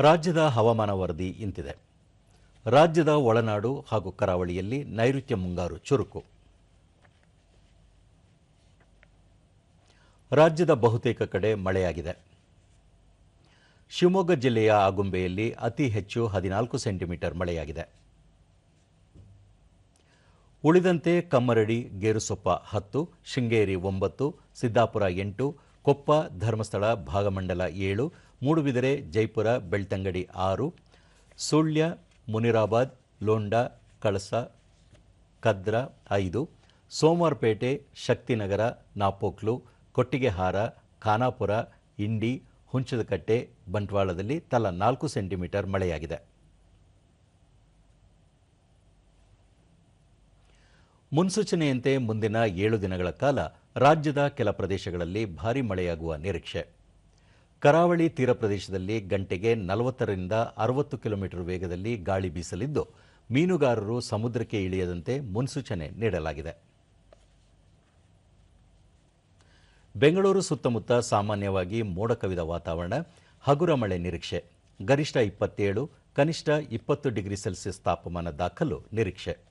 ರಾಜ್ಯದ ಹವಾಮಾನ ವರದಿ ಇಂತಿದೆ. ರಾಜ್ಯದ ಒಳನಾಡು ಹಾಗೂ ಕರಾವಳಿಯಲ್ಲಿ ನೈಋತ್ಯ ಮುಂಗಾರು ಚುರುಕು. ರಾಜ್ಯದ ಬಹುತೇಕ ಕಡೆ ಮಳೆಯಾಗಿದೆ. ಶಿವಮೊಗ್ಗ ಜಿಲ್ಲೆಯ ಆಗುಂಬೆಯಲ್ಲಿ ಅತಿ ಹೆಚ್ಚು ಹದಿನಾಲ್ಕು ಸೆಂಟಿಮೀಟರ್ ಮಳೆಯಾಗಿದೆ. ಉಳಿದಂತೆ ಕಮ್ಮರಡಿ, ಗೇರುಸೊಪ್ಪ ಹತ್ತು, ಶೃಂಗೇರಿ ಒಂಬತ್ತು, ಸಿದ್ದಾಪುರ ಎಂಟು ಕೊಪ್ಪ, ಧರ್ಮಸ್ಥಳ, ಭಾಗಮಂಡಲ ಏಳು, ಮೂಡುಬಿದಿರೆ, ಜೈಪುರ, ಬೆಳ್ತಂಗಡಿ ಆರು, ಸುಳ್ಯ, ಮುನಿರಾಬಾದ್, ಲೋಂಡಾ, ಕಳಸ, ಕದ್ರ ಐದು, ಸೋಮವಾರಪೇಟೆ, ಶಕ್ತಿನಗರ, ನಾಪೋಕ್ಲು, ಕೊಟ್ಟಿಗೆಹಾರ, ಖಾನಾಪುರ, ಇಂಡಿ, ಹುಂಚದಕಟ್ಟೆ, ಬಂಟ್ವಾಳದಲ್ಲಿ ತಲಾ ನಾಲ್ಕು ಸೆಂಟಿಮೀಟರ್ ಮಳೆಯಾಗಿದೆ. ಮುನ್ಸೂಚನೆಯಂತೆ ಮುಂದಿನ ಏಳು ದಿನಗಳ ಕಾಲ ರಾಜ್ಯದ ಕೆಲ ಪ್ರದೇಶಗಳಲ್ಲಿ ಭಾರೀ ಮಳೆಯಾಗುವ ನಿರೀಕ್ಷೆ. ಕರಾವಳಿ ತೀರ ಪ್ರದೇಶದಲ್ಲಿ ಗಂಟೆಗೆ ನಲವತ್ತರಿಂದ ಅರವತ್ತು ಕಿಲೋಮೀಟರ್ ವೇಗದಲ್ಲಿ ಗಾಳಿ ಬೀಸಲಿದ್ದು, ಮೀನುಗಾರರು ಸಮುದ್ರಕ್ಕೆ ಇಳಿಯದಂತೆ ಮುನ್ಸೂಚನೆ ನೀಡಲಾಗಿದೆ. ಬೆಂಗಳೂರು ಸುತ್ತಮುತ್ತ ಸಾಮಾನ್ಯವಾಗಿ ಮೋಡ ಕವಿದ ವಾತಾವರಣ, ಹಗುರ ಮಳೆ ನಿರೀಕ್ಷೆ. ಗರಿಷ್ಠ ಇಪ್ಪತ್ತೇಳು, ಕನಿಷ್ಠ ಇಪ್ಪತ್ತು ಡಿಗ್ರಿ ಸೆಲ್ಸಿಯಸ್ ತಾಪಮಾನ ದಾಖಲು ನಿರೀಕ್ಷೆ.